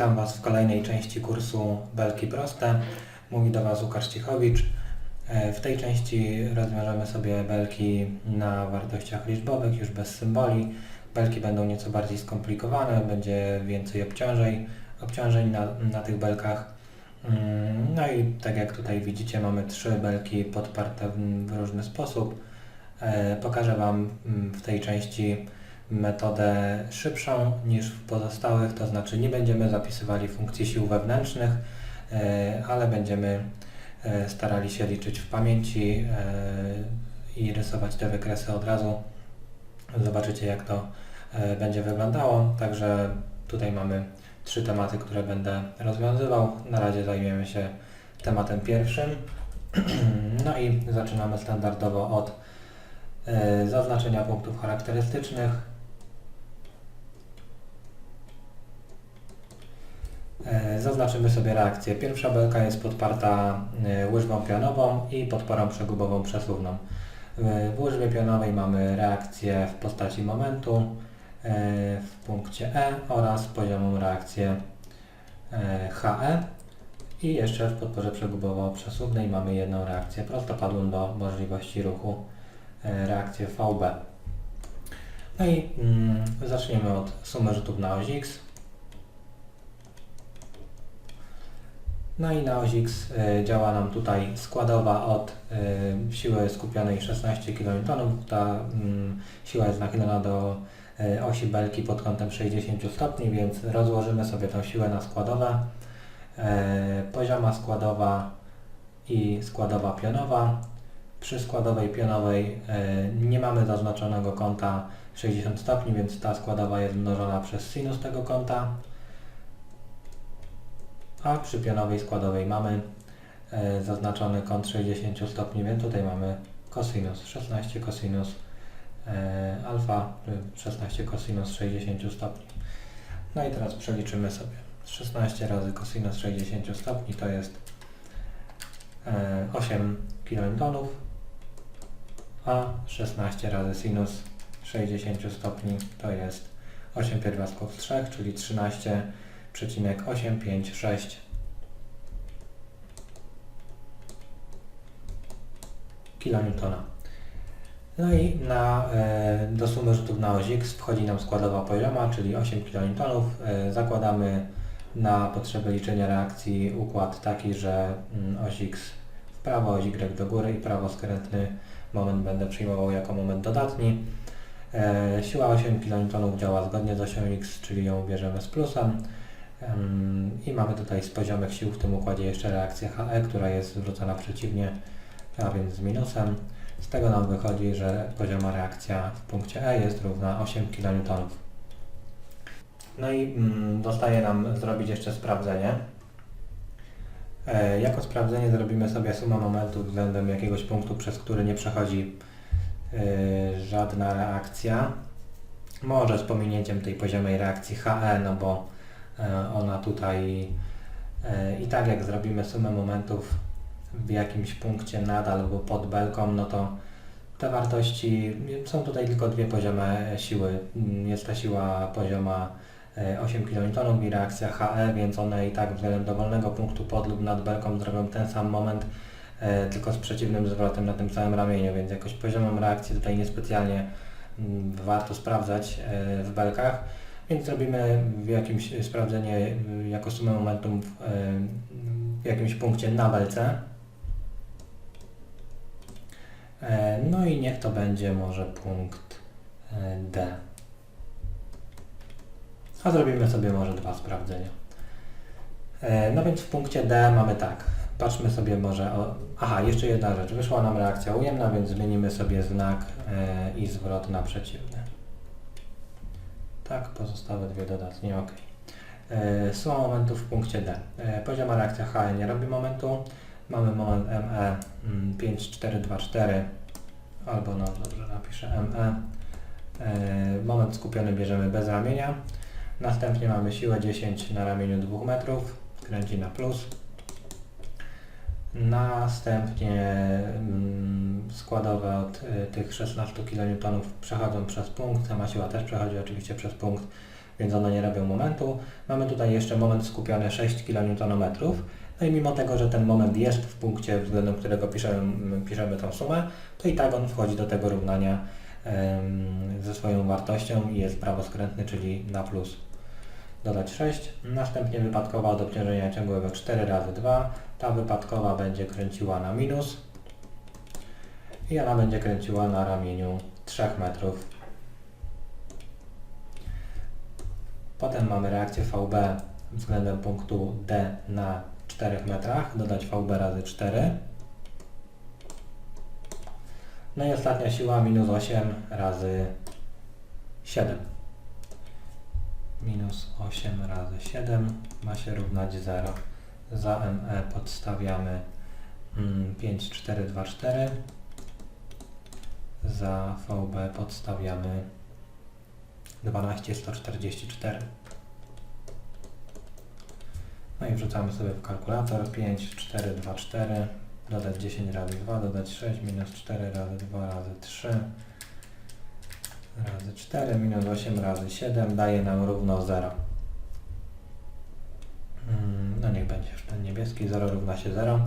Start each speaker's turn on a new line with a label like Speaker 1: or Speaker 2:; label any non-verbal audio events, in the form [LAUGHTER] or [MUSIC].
Speaker 1: Witam Was w kolejnej części kursu Belki Proste. Mówi do Was Łukasz Cichowicz. E, W tej części rozwiążemy sobie belki na wartościach liczbowych, już bez symboli. Belki będą nieco bardziej skomplikowane, będzie więcej obciążeń, obciążeń na, na tych belkach. Mm, No i tak jak tutaj widzicie, mamy trzy belki podparte w, różny sposób. E, Pokażę Wam mm, w tej części metodę szybszą niż w pozostałych, to znaczy nie będziemy zapisywali funkcji sił wewnętrznych, e, ale będziemy e, starali się liczyć w pamięci e, i rysować te wykresy od razu. Zobaczycie jak to będzie wyglądało. Także tutaj mamy trzy tematy, które będę rozwiązywał. Na razie zajmiemy się tematem pierwszym. [CLEARS THROAT] No i zaczynamy standardowo od zaznaczenia punktów charakterystycznych. Zaznaczymy sobie reakcję. Pierwsza belka jest podparta e, łyżwą pionową i podporą przegubową przesuwną. E, W łyżwie pionowej mamy reakcję w postaci momentu e, w punkcie E oraz poziomą reakcję e, HE i jeszcze w podporze przegubowo-przesuwnej mamy jedną reakcję prostopadłą do możliwości ruchu e, reakcję VB. No i mm, zaczniemy od sumy rzutów na oś X. No i na oś X y, działa nam tutaj składowa od y, siły skupionej 16 kN. Ta mm, siła jest nachylona do y, osi belki pod kątem 60 stopni, więc rozłożymy sobie tą siłę na składowe. E, Pozioma składowa i składowa pionowa. Przy składowej pionowej e, nie mamy zaznaczonego kąta 60 stopni, więc ta składowa jest mnożona przez sinus tego kąta a przy pionowej składowej mamy e, zaznaczony kąt 60 stopni, więc tutaj mamy cosinus 16 cosinus e, alfa, czy 16 cosinus 60 stopni. No i teraz przeliczymy sobie 16 razy cosinus 60 stopni to jest e, 8 kN, a 16 razy sinus 60 stopni to jest 8 pierwiastków z 3, czyli 13 0,856 kN. No i na, e, do sumy rzutów na oś X wchodzi nam składowa pozioma, czyli 8 kN. E, zakładamy na potrzeby liczenia reakcji układ taki, że mm, oś X w prawo, oś Y do góry i prawo skrętny moment będę przyjmował jako moment dodatni. E, siła 8 kN działa zgodnie z osią X, czyli ją bierzemy z plusem. I mamy tutaj z poziomych sił w tym układzie jeszcze reakcję HE, która jest zwrócona przeciwnie, a więc z minusem. Z tego nam wychodzi, że pozioma reakcja w punkcie E jest równa 8 kN. No i mm, zostaje nam zrobić jeszcze sprawdzenie. E, jako sprawdzenie zrobimy sobie sumę momentów względem jakiegoś punktu, przez który nie przechodzi e, żadna reakcja. Może z pominięciem tej poziomej reakcji HE, no bo ona tutaj e, i tak jak zrobimy sumę momentów w jakimś punkcie nad albo pod belką, no to te wartości, są tutaj tylko dwie poziomy siły. Jest ta siła pozioma e, 8 kN i reakcja HE, więc one i tak względem dowolnego punktu pod lub nad belką zrobią ten sam moment, e, tylko z przeciwnym zwrotem na tym samym ramieniu, więc jakoś poziomą reakcji tutaj niespecjalnie mm, warto sprawdzać e, w belkach. Więc zrobimy jakimś sprawdzenie y, jako sumę momentum w, y, w jakimś punkcie na belce. E, No i niech to będzie może punkt e, D. A zrobimy sobie może dwa sprawdzenia. E, No więc w punkcie D mamy tak. Patrzmy sobie może o... Aha, jeszcze jedna rzecz. Wyszła nam reakcja ujemna, więc zmienimy sobie znak e, i zwrot na przeciwny. Tak, pozostałe dwie dodatnie, ok. E, Suma momentów w punkcie D. E, Pozioma reakcja HE nie robi momentu. Mamy moment ME mm, 5424 albo no dobrze napiszę ME. E, Moment skupiony bierzemy bez ramienia. Następnie mamy siłę 10 na ramieniu 2 metrów, kręci na plus. Następnie mm, składowe od y, tych 16 kN przechodzą przez punkt, sama siła też przechodzi oczywiście przez punkt, więc one nie robią momentu. Mamy tutaj jeszcze moment skupiony 6 kN. No i mimo tego, że ten moment jest w punkcie, względem którego piszemy, piszemy tą sumę, to i tak on wchodzi do tego równania ze swoją wartością i jest prawoskrętny, czyli na plus. Dodać 6. Następnie wypadkowa od obciążenia ciągłego 4 razy 2. Ta wypadkowa będzie kręciła na minus i ona będzie kręciła na ramieniu 3 metrów. Potem mamy reakcję VB względem punktu D na 4 metrach, dodać VB razy 4. No i ostatnia siła minus 8 razy 7. Minus 8 razy 7 ma się równać 0. Za ME podstawiamy mm, 5, 4, 2, 4. Za VB podstawiamy 12, 144. No i wrzucamy sobie w kalkulator 5, 4, 2, 4, dodać 10 razy 2, dodać 6, minus 4 razy 2 razy 3 razy 4, minus 8 razy 7 daje nam równo 0. Mm, No niech będzie już ten niebieski, 0 równa się 0.